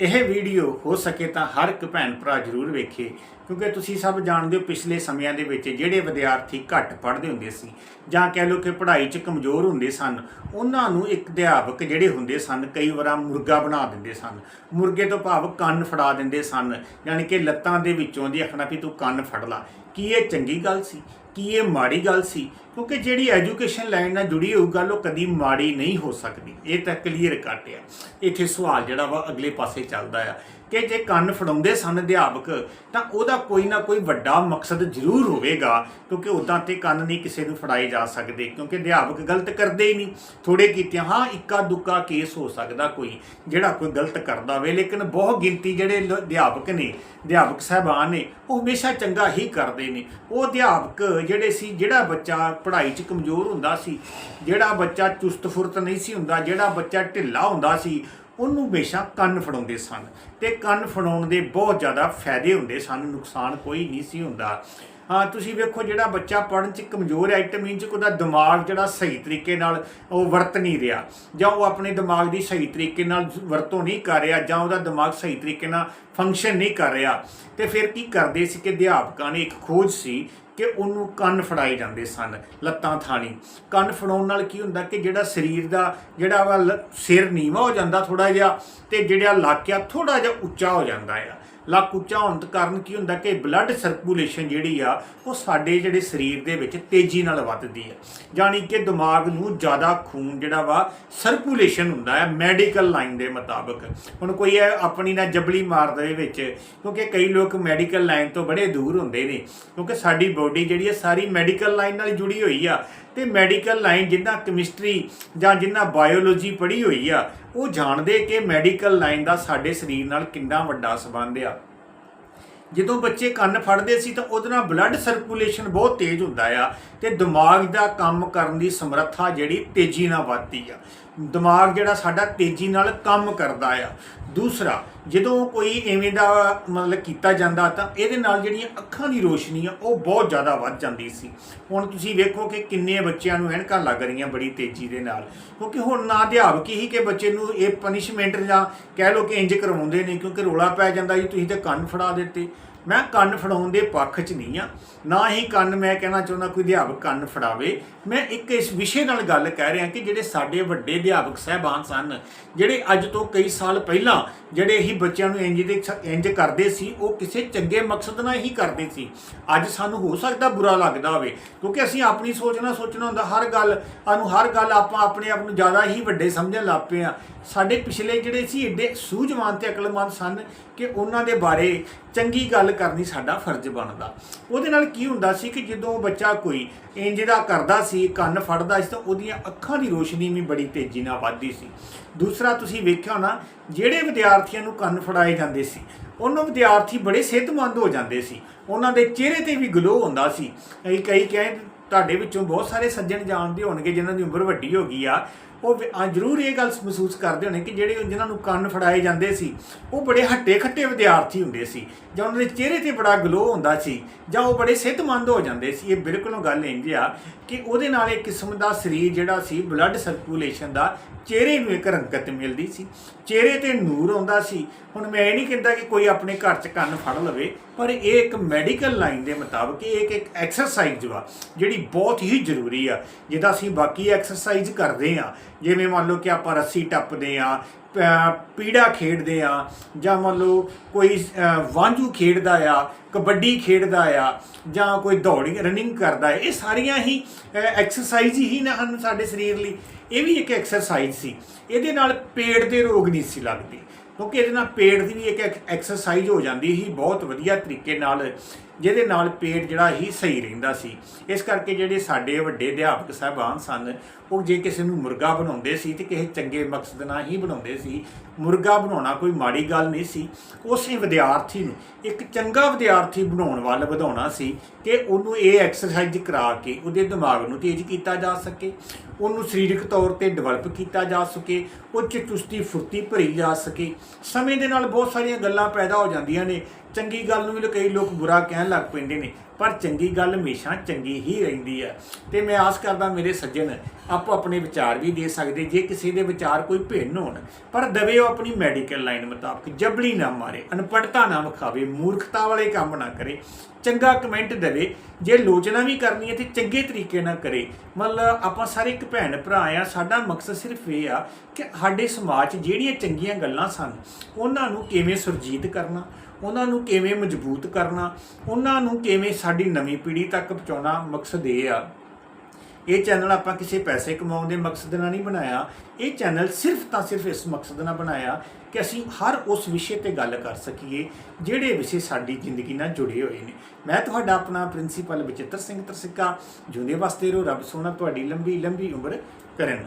ਇਹ ਵੀਡੀਓ ਹੋ ਸਕੇ ਤਾਂ ਹਰ ਇੱਕ ਭੈਣ ਭਰਾ ਜ਼ਰੂਰ ਵੇਖੇ, ਕਿਉਂਕਿ ਤੁਸੀਂ ਸਭ ਜਾਣਦੇ ਹੋ ਪਿਛਲੇ ਸਮਿਆਂ ਦੇ ਵਿੱਚ ਜਿਹੜੇ ਵਿਦਿਆਰਥੀ ਘੱਟ ਪੜ੍ਹਦੇ ਹੁੰਦੇ ਸੀ ਜਾਂ ਕਹਿ ਲਓ ਕਿ ਪੜ੍ਹਾਈ 'ਚ ਕਮਜ਼ੋਰ ਹੁੰਦੇ ਸਨ, ਉਹਨਾਂ ਨੂੰ ਇੱਕ ਅਧਿਆਪਕ ਜਿਹੜੇ ਹੁੰਦੇ ਸਨ ਕਈ ਵਾਰਾਂ ਮੁਰਗਾ ਬਣਾ ਦਿੰਦੇ ਸਨ, ਮੁਰਗੇ ਤੋਂ ਭਾਵ ਕੰਨ ਫੜਾ ਦਿੰਦੇ ਸਨ, ਯਾਨੀ ਕਿ ਲੱਤਾਂ ਦੇ ਵਿੱਚੋਂ ਦੀ ਆਖਣਾ ਵੀ ਤੂੰ ਕੰਨ ਫੜ ਲਾ। ਕੀ ਇਹ ਚੰਗੀ ਗੱਲ ਸੀ? ਕੀ ਇਹ ਮਾੜੀ ਗੱਲ ਸੀ? ਕਿਉਂਕਿ ਜਿਹੜੀ ਐਜੂਕੇਸ਼ਨ ਲਾਈਨ ਨਾਲ ਜੁੜੀ ਹੋਊ ਗੱਲ ਉਹ ਕਦੀ ਮਾੜੀ ਨਹੀਂ ਹੋ ਸਕਦੀ। ਇਹ ਤਾਂ ਕਲੀਅਰ ਕੱਟ ਆ। ਇੱਥੇ ਸਵਾਲ ਜਿਹੜਾ ਵਾ ਅਗਲੇ ਪਾਸੇ ਚੱਲਦਾ ਆ। ਕਿ ਜੇ ਕੰਨ ਫੜਾਉਂਦੇ ਸਨ ਅਧਿਆਪਕ, ਤਾਂ ਉਹਦਾ ਕੋਈ ਨਾ ਕੋਈ ਵੱਡਾ ਮਕਸਦ ਜ਼ਰੂਰ ਹੋਵੇਗਾ, ਕਿਉਂਕਿ ਉਦਾਂ ਤੇ ਕੰਨ ਨਹੀਂ ਕਿਸੇ ਨੂੰ ਫੜਾਏ ਜਾ ਸਕਦੇ, ਕਿਉਂਕਿ ਅਧਿਆਪਕ ਗਲਤ ਕਰਦੇ ਹੀ ਨਹੀਂ। ਥੋੜੇ ਕੀਤੇ ਹਾਂ, ਇੱਕਾ ਦੁੱਕਾ ਕੇਸ ਹੋ ਸਕਦਾ ਕੋਈ, ਜਿਹੜਾ ਕੋਈ ਗਲਤ ਕਰਦਾ ਹੋਵੇ, ਲੇਕਿਨ ਬਹੁਤ ਗਿਣਤੀ ਜਿਹੜੇ ਲ- ਅਧਿਆਪਕ ਨੇ, ਅਧਿਆਪਕ ਸਾਹਿਬਾਨ ਨੇ, ਉਹ ਹਮੇਸ਼ਾ ਚੰਗਾ ਹੀ ਕਰਦੇ ਨੇ। ਉਹ ਅਧਿਆਪਕ ਜਿਹੜੇ ਸੀ, ਜਿਹੜਾ ਬੱਚਾ ਪੜ੍ਹਾਈ 'ਚ ਕਮਜ਼ੋਰ ਹੁੰਦਾ ਸੀ, ਜਿਹੜਾ ਬੱਚਾ ਚੁਸਤ ਫੁਰਤ ਨਹੀਂ ਸੀ ਹੁੰਦਾ, ਜਿਹੜਾ ਬੱਚਾ ਢਿੱਲਾ ਹੁੰਦਾ ਸੀ ਉਹਨੂੰ ਹਮੇਸ਼ਾ ਕੰਨ ਫੜਾਉਂਦੇ ਸਨ ਤੇ ਕੰਨ ਫੜਾਉਣ ਦੇ ਬਹੁਤ ਜ਼ਿਆਦਾ ਫਾਇਦੇ ਹੁੰਦੇ ਸਨ, ਨੁਕਸਾਨ ਕੋਈ ਨਹੀਂ ਸੀ ਹੁੰਦਾ। ਹਾਂ, ਤੁਸੀਂ ਵੇਖੋ ਜਿਹੜਾ ਬੱਚਾ ਪੜ੍ਹਨ 'ਚ ਕਮਜ਼ੋਰ ਹੈ ਇਟ ਮੀਨ 'ਚ ਉਹਦਾ ਦਿਮਾਗ ਜਿਹੜਾ ਸਹੀ ਤਰੀਕੇ ਨਾਲ ਉਹ ਵਰਤ ਨਹੀਂ ਰਿਹਾ ਜਾਂ ਉਹ ਆਪਣੇ ਦਿਮਾਗ ਦੀ ਸਹੀ ਤਰੀਕੇ ਨਾਲ ਵਰਤੋਂ ਨਹੀਂ ਕਰ ਰਿਹਾ ਜਾਂ ਉਹਦਾ ਦਿਮਾਗ ਸਹੀ ਤਰੀਕੇ ਨਾਲ ਫੰਕਸ਼ਨ ਨਹੀਂ ਕਰ ਰਿਹਾ। ਤੇ ਫਿਰ ਕੀ ਕਰਦੇ ਸੀ ਕਿ ਅਧਿਆਪਕਾਂ ਨੇ ਇੱਕ ਖੋਜ ਸੀ ਕਿ ਉਹਨੂੰ ਕੰਨ ਫੜਾਏ ਜਾਂਦੇ ਸਨ, ਲੱਤਾਂ ਥਾਣੀ। ਕੰਨ ਫੜਾਉਣ ਨਾਲ ਕੀ ਹੁੰਦਾ ਕਿ ਜਿਹੜਾ ਸਰੀਰ ਦਾ ਜਿਹੜਾ ਵਾ ਲ- ਸਿਰ ਨੀਵਾ ਹੋ ਜਾਂਦਾ ਥੋੜਾ ਜਿਹਾ ਤੇ ਜਿਹੜਾ ਲੱਕ ਆ ਥੋੜਾ ਜਿਹਾ ਉੱਚਾ ਹੋ ਜਾਂਦਾ ਆ। ਲੱਕ ਉੱਚਾ ਹੋਣ ਦੇ ਕਾਰਨ ਕੀ ਹੁੰਦਾ ਕਿ ਬਲੱਡ ਸਰਕੂਲੇਸ਼ਨ ਜਿਹੜੀ ਆ, ਉਹ ਸਾਡੇ ਜਿਹੜੇ ਸਰੀਰ ਦੇ ਵਿੱਚ ਤੇਜ਼ੀ ਨਾਲ ਵੱਧਦੀ ਹੈ ਯਾਨੀ ਕਿ ਦਿਮਾਗ ਨੂੰ ਜ਼ਿਆਦਾ ਖੂਨ ਜਿਹੜਾ ਵਾ ਸਰਕੂਲੇਸ਼ਨ ਹੁੰਦਾ ਹੈ ਮੈਡੀਕਲ ਲਾਈਨ ਦੇ ਮੁਤਾਬਕ। ਹੁਣ ਕੋਈ ਇਹ ਆਪਣੀ ਨਾ ਜਬਲੀ ਮਾਰ ਦੇ ਵਿੱਚ, ਕਿਉਂਕਿ ਕਈ ਲੋਕ ਮੈਡੀਕਲ ਲਾਈਨ ਤੋਂ ਬੜੇ ਦੂਰ ਹੁੰਦੇ ਨੇ, ਕਿਉਂਕਿ ਸਾਡੀ ਬੋਡੀ ਜਿਹੜੀ ਹੈ ਸਾਰੀ ਮੈਡੀਕਲ ਲਾਈਨ ਨਾਲ ਜੁੜੀ ਹੋਈ ਆ। ਤੇ ਮੈਡੀਕਲ ਲਾਈਨ ਜਿੰਨਾ ਕੈਮਿਸਟਰੀ ਜਾਂ ਜਿੰਨਾ ਬਾਇਓਲੋਜੀ ਪੜ੍ਹੀ ਹੋਈ ਆ, ਉਹ ਜਾਣਦੇ ਕਿ ਮੈਡੀਕਲ ਲਾਈਨ ਦਾ ਸਾਡੇ ਸਰੀਰ ਨਾਲ ਕਿੰਨਾ ਵੱਡਾ ਸੰਬੰਧ ਆ। ਜਦੋਂ ਬੱਚੇ ਕੰਨ ਫੜਦੇ ਸੀ ਤਾਂ ਉਹਦੇ ਨਾਲ ਬਲੱਡ ਸਰਕੂਲੇਸ਼ਨ ਬਹੁਤ ਤੇਜ਼ ਹੁੰਦਾ ਆ ਤੇ ਦਿਮਾਗ ਦਾ ਕੰਮ ਕਰਨ ਦੀ ਸਮਰੱਥਾ ਜਿਹੜੀ ਤੇਜ਼ੀ ਨਾਲ ਵੱਧਦੀ ਆ। ਦਿਮਾਗ ਜਿਹੜਾ ਸਾਡਾ ਤੇਜ਼ੀ ਨਾਲ ਕੰਮ ਕਰਦਾ ਆ। ਦੂਸਰਾ, ਜਦੋਂ ਕੋਈ ਐਵੇਂ ਦਾ ਮਤਲਬ ਕੀਤਾ ਜਾਂਦਾ ਤਾਂ ਇਹਦੇ ਨਾਲ ਜਿਹੜੀਆਂ ਅੱਖਾਂ ਦੀ ਰੋਸ਼ਨੀ ਆ, ਉਹ ਬਹੁਤ ਜ਼ਿਆਦਾ ਵੱਧ ਜਾਂਦੀ ਸੀ। ਹੁਣ ਤੁਸੀਂ ਵੇਖੋ ਕਿ ਕਿੰਨੇ ਬੱਚਿਆਂ ਨੂੰ ਐਨਕਾਂ ਲੱਗ ਰਹੀਆਂ ਬੜੀ ਤੇਜ਼ੀ ਦੇ ਨਾਲ। ਕਿਉਂਕਿ ਹੁਣ ਨਾ ਅਧਿਆਪਕ ਹੀ ਕਿ ਬੱਚੇ ਨੂੰ ਇਹ ਪਨਿਸ਼ਮੈਂਟ ਜਾਂ ਕਹਿ ਲਓ ਕਿ ਇੰਜ ਕਰਵਾਉਂਦੇ ਨੇ, ਕਿਉਂਕਿ ਰੋਲਾ ਪੈ ਜਾਂਦਾ ਜੀ, ਤੁਸੀਂ ਤੇ ਕੰਨ ਫੜਾ ਦਿੱਤੇ। ਮੈਂ ਕੰਨ ਫੜਾਉਣ ਦੇ ਪੱਖ 'ਚ ਨਹੀਂ ਆ। ਨਾ ਹੀ ਕੰਨ ਮੈਂ ਕਹਿਣਾ ਚਾਹੁੰਦਾ ਕੋਈ ਅਧਿਆਪਕ ਕੰਨ ਫੜਾਵੇ। ਮੈਂ ਇੱਕ ਇਸ ਵਿਸ਼ੇ ਨਾਲ ਗੱਲ ਕਹਿ ਰਿਹਾ ਕਿ ਜਿਹੜੇ ਸਾਡੇ ਵੱਡੇ ਅਧਿਆਪਕ ਸਹਿਬਾਨ ਸਨ, ਜਿਹੜੇ ਅੱਜ ਤੋਂ ਕਈ ਸਾਲ ਪਹਿਲਾਂ ਜਿਹੜੇ ਹੀ ਬੱਚਿਆਂ ਨੂੰ ਇੰਜ ਦੇ ਇੰਜ ਕਰਦੇ ਸੀ, ਉਹ ਕਿਸੇ ਚੰਗੇ ਮਕਸਦ ਨਾਲ ਹੀ ਕਰਦੇ ਸੀ। ਅੱਜ ਸਾਨੂੰ ਹੋ ਸਕਦਾ ਬੁਰਾ ਲੱਗਦਾ ਹੋਵੇ, ਕਿਉਂਕਿ ਅਸੀਂ ਆਪਣੀ ਸੋਚ ਨਾਲ ਸੋਚਣਾ ਹੁੰਦਾ, ਹਰ ਗੱਲ ਨੂੰ ਹਰ ਗੱਲ ਆਪਾਂ ਆਪਣੇ ਆਪ ਨੂੰ ਜ਼ਿਆਦਾ ਹੀ ਵੱਡੇ ਸਮਝਣ ਲੱਗ ਪਏ ਆ। ਸਾਡੇ ਪਿਛਲੇ ਜਿਹੜੇ ਸੀ, ਏਡੇ ਸੂਝਵਾਨ ਤੇ ਅਕਲਮੰਦ ਸਨ ਕਿ ਉਹਨਾਂ ਦੇ ਬਾਰੇ ਚੰਗੀ ਗੱਲ ਕਰਨੀ ਸਾਡਾ ਫਰਜ਼ ਬਣਦਾ। ਉਹਦੇ ਨਾਲ ਕੀ ਹੁੰਦਾ ਸੀ ਕਿ ਜਦੋਂ ਬੱਚਾ ਕੋਈ ਇੰਜ ਦਾ ਕਰਦਾ ਸੀ, ਕੰਨ ਫੜਦਾ ਸੀ ਤਾਂ ਉਹਦੀਆਂ ਅੱਖਾਂ ਦੀ ਰੋਸ਼ਨੀ ਵੀ ਬੜੀ ਤੇਜ਼ੀ ਨਾਲ ਵੱਧਦੀ ਸੀ। ਦੂਸਰਾ ਤੁਸੀਂ ਵੇਖਿਆ ਹੋਣਾ ਜਿਹੜੇ ਵਿਦਿਆਰਥੀਆਂ ਨੂੰ ਕੰਨ ਫੜਾਏ ਜਾਂਦੇ ਸੀ, ਉਹਨਾਂ ਵਿਦਿਆਰਥੀ ਬੜੇ ਸਿਹਤਮੰਦ ਹੋ ਜਾਂਦੇ ਸੀ। ਉਹਨਾਂ ਦੇ ਚਿਹਰੇ ਤੇ ਵੀ ਗਲੋ ਹੁੰਦਾ ਸੀ। ਕਈ ਕਈ ਕਹੇ, ਤੁਹਾਡੇ ਵਿੱਚੋਂ ਬਹੁਤ ਸਾਰੇ ਸੱਜਣ ਜਾਣਦੇ ਹੋਣਗੇ ਜਿਨ੍ਹਾਂ ਦੀ ਉਮਰ ਵੱਡੀ ਹੋ ਗਈ ਆ। ਉਹ ਜ਼ਰੂਰ ਇਹ ਗੱਲ ਮਹਿਸੂਸ ਕਰਦੇ ਹੋਣੇ ਕਿ ਜਿਹੜੇ ਜਿਨ੍ਹਾਂ ਨੂੰ ਕੰਨ ਫੜਾਏ ਜਾਂਦੇ ਸੀ, ਉਹ ਬੜੇ ਹੱਟੇ ਖੱਟੇ ਵਿਦਿਆਰਥੀ ਹੁੰਦੇ ਸੀ ਜਾਂ ਉਹਨਾਂ ਦੇ ਚਿਹਰੇ ਤੇ ਬੜਾ ਗਲੋ ਹੁੰਦਾ ਸੀ ਜਾਂ ਉਹ ਬੜੇ ਸਿਹਤਮੰਦ ਹੋ ਜਾਂਦੇ ਸੀ। ਇਹ ਬਿਲਕੁਲ ਗੱਲ ਇੰਜ ਆ ਕਿ ਉਹਦੇ ਨਾਲ ਇੱਕ ਕਿਸਮ ਦਾ ਸਰੀਰ ਜਿਹੜਾ ਸੀ ਬਲੱਡ ਸਰਕੂਲੇਸ਼ਨ ਦਾ ਚਿਹਰੇ ਨੂੰ ਇੱਕ ਰੰਗਤ ਮਿਲਦੀ ਸੀ। ਚਿਹਰੇ ਤੇ ਨੂਰ ਆਉਂਦਾ ਸੀ। ਹੁਣ ਮੈਂ ਇਹ ਨਹੀਂ ਕਹਿੰਦਾ ਕਿ ਕੋਈ ਆਪਣੇ ਘਰ 'ਚ ਕੰਨ ਫੜ ਲਵੇ, ਪਰ ਇਹ ਇੱਕ ਮੈਡੀਕਲ ਲਾਈਨ ਦੇ ਮੁਤਾਬਕ ਇਹ ਇੱਕ ਇੱਕ ਐਕਸਰਸਾਈਜ਼ ਵਾ, ਜਿਹੜੀ ਬਹੁਤ ਹੀ ਜ਼ਰੂਰੀ ਆ। ਜਿਹਦਾ ਅਸੀਂ ਬਾਕੀ ਐਕਸਰਸਾਈਜ਼ ਕਰਦੇ ਆ। ਜਿਵੇਂ ਮੰਨ ਲਓ ਕਿ ਆਪਾਂ ਰੱਸੀ ਟੱਪਦੇ ਆ ਪੀੜਾ ਖੇਡਦੇ ਆ, ਜਾਂ ਮੰਨ ਲਓ ਕੋਈ ਵਾਂਝੂ ਖੇਡਦਾ ਆ, ਕਬੱਡੀ ਖੇਡਦਾ ਆ, ਜਾਂ ਕੋਈ ਦੌੜੀ ਰਨਿੰਗ ਕਰਦਾ ਹੈ ਇਹ ਸਾਰੀਆਂ ਹੀ ਐਕਸਰਸਾਈਜ਼ ਹੀ ਨਾ ਹਨ ਸਾਡੇ ਸਰੀਰ ਲਈ। ਇਹ ਵੀ ਇੱਕ ਐਕਸਰਸਾਈਜ਼ ਸੀ। ਇਹਦੇ ਨਾਲ ਪੇਟ ਦੇ ਰੋਗ ਨਹੀਂ ਸੀ ਲੱਗਦੇ। ਕਿਉਂਕਿ ਇਹਦੇ ਨਾਲ ਪੇਟ ਦੀ ਵੀ ਇੱਕ ਐਕਸਰਸਾਈਜ਼ ਹੋ ਜਾਂਦੀ ਸੀ। ਬਹੁਤ ਵਧੀਆ ਤਰੀਕੇ ਨਾਲ ਜਿਹਦੇ ਨਾਲ ਪੇਟ ਜਿਹੜਾ ਹੀ ਸਹੀ ਰਹਿੰਦਾ ਸੀ। ਇਸ ਕਰਕੇ ਜਿਹੜੇ ਸਾਡੇ ਵੱਡੇ ਅਧਿਆਪਕ ਸਾਹਿਬਾਨ ਸਨ, ਉਹ ਜੇ ਕਿਸੇ ਨੂੰ ਮੁਰਗਾ ਬਣਾਉਂਦੇ ਸੀ ਤੇ ਕਿਸੇ ਚੰਗੇ ਮਕਸਦ ਨਾਲ ਹੀ ਬਣਾਉਂਦੇ ਸੀ, ਮੁਰਗਾ ਬਣਾਉਣਾ ਕੋਈ ਮਾੜੀ ਗੱਲ ਨਹੀਂ ਸੀ। ਉਸੇ ਵਿਦਿਆਰਥੀ ਨੂੰ ਇੱਕ ਚੰਗਾ ਵਿਦਿਆਰਥੀ ਬਣਾਉਣ ਵੱਲ ਵਧਾਉਣਾ ਸੀ ਕਿ ਉਹਨੂੰ ਇਹ ਐਕਸਰਸਾਈਜ਼ ਕਰਾ ਕੇ ਉਹਦੇ ਦਿਮਾਗ ਨੂੰ ਤੇਜ਼ ਕੀਤਾ ਜਾ ਸਕੇ, ਉਹਨੂੰ ਸਰੀਰਕ ਤੌਰ ਤੇ ਡਿਵੈਲਪ ਕੀਤਾ ਜਾ ਸਕੇ ਉਹ 'ਚ ਚੁਸਤੀ ਫੁਰਤੀ ਭਰੀ ਜਾ ਸਕੇ। ਸਮੇਂ ਦੇ ਨਾਲ ਬਹੁਤ ਸਾਰੀਆਂ ਗੱਲਾਂ ਪੈਦਾ ਹੋ ਜਾਂਦੀਆਂ ਨੇ ਚੰਗੀ ਗੱਲ ਨੂੰ ਵੀ ਕਈ ਲੋਕ ਬੁਰਾ ਕਹਿਣ ਲੱਗ ਪੈਂਦੇ ਨੇ, ਪਰ ਚੰਗੀ ਗੱਲ ਹਮੇਸ਼ਾ ਚੰਗੀ ਹੀ ਰਹਿੰਦੀ ਹੈ ਤੇ ਮੈਂ ਆਸ ਕਰਦਾ ਮੇਰੇ ਸੱਜਣ, ਆਪੋ ਆਪਣੇ ਵਿਚਾਰ ਵੀ ਦੇ ਸਕਦੇ, ਜੇ ਕਿਸੇ ਦੇ ਵਿਚਾਰ ਕੋਈ ਭਿੰਨ ਹੋਣ, ਪਰ ਦਵੇ ਉਹ ਆਪਣੀ ਮੈਡੀਕਲ ਲਾਈਨ ਮੁਤਾਬਕ ਜਬਲੀ ਨਾ ਮਾਰੇ ਅਨਪੜਤਾ ਨਾ ਵਿਖਾਵੇ, ਮੂਰਖਤਾ ਵਾਲੇ ਕੰਮ ਨਾ ਕਰੇ, ਚੰਗਾ ਕਮੈਂਟ ਦੇਵੇ, ਜੇ ਲੋਚਨਾ ਵੀ ਕਰਨੀ ਹੈ ਤੇ ਚੰਗੇ ਤਰੀਕੇ ਨਾਲ ਕਰੇ। ਮਤਲਬ ਆਪਾਂ ਸਾਰੇ ਇੱਕ ਭੈਣ ਭਰਾ ਆ, ਸਾਡਾ ਮਕਸਦ ਸਿਰਫ ਇਹ ਆ ਕਿ ਸਾਡੇ ਸਮਾਜ 'ਚ ਜਿਹੜੀਆਂ ਚੰਗੀਆਂ ਗੱਲਾਂ ਸਨ, ਉਹਨਾਂ ਨੂੰ ਕਿਵੇਂ ਸੁਰਜੀਤ ਕਰਨਾ ਉਹਨਾਂ ਨੂੰ ਕਿਵੇਂ ਮਜ਼ਬੂਤ ਕਰਨਾ, ਉਹਨਾਂ ਨੂੰ ਕਿਵੇਂ ਸਾਡੀ ਨਵੀਂ ਪੀੜ੍ਹੀ ਤੱਕ ਪਹੁੰਚਾਉਣਾ ਮਕਸਦ ਇਹ ਆ। ਇਹ ਚੈਨਲ ਆਪਾਂ ਕਿਸੇ ਪੈਸੇ ਕਮਾਉਣ ਦੇ ਮਕਸਦ ਨਾਲ ਨਹੀਂ ਬਣਾਇਆ। ਇਹ ਚੈਨਲ ਸਿਰਫ ਤਾਂ ਸਿਰਫ ਇਸ ਮਕਸਦ ਨਾਲ ਬਣਾਇਆ ਕਿ ਅਸੀਂ ਹਰ ਉਸ ਵਿਸ਼ੇ ਤੇ ਗੱਲ ਕਰ ਸਕੀਏ, ਜਿਹੜੇ ਵਿਸ਼ੇ ਸਾਡੀ ਜ਼ਿੰਦਗੀ ਨਾਲ ਜੁੜੇ ਹੋਏ ਨੇ। ਮੈਂ ਤੁਹਾਡਾ ਆਪਣਾ ਪ੍ਰਿੰਸੀਪਲ ਬਚਿੱਤਰ ਸਿੰਘ ਤਰਸਿੱਕਾ ਜੁੰਦੇ ਵਾਸਤੇ ਰਹੋ ਰੱਬ ਸੋਹਣਾ ਤੁਹਾਡੀ ਲੰਬੀ ਲੰਬੀ ਉਮਰ ਕਰਨ।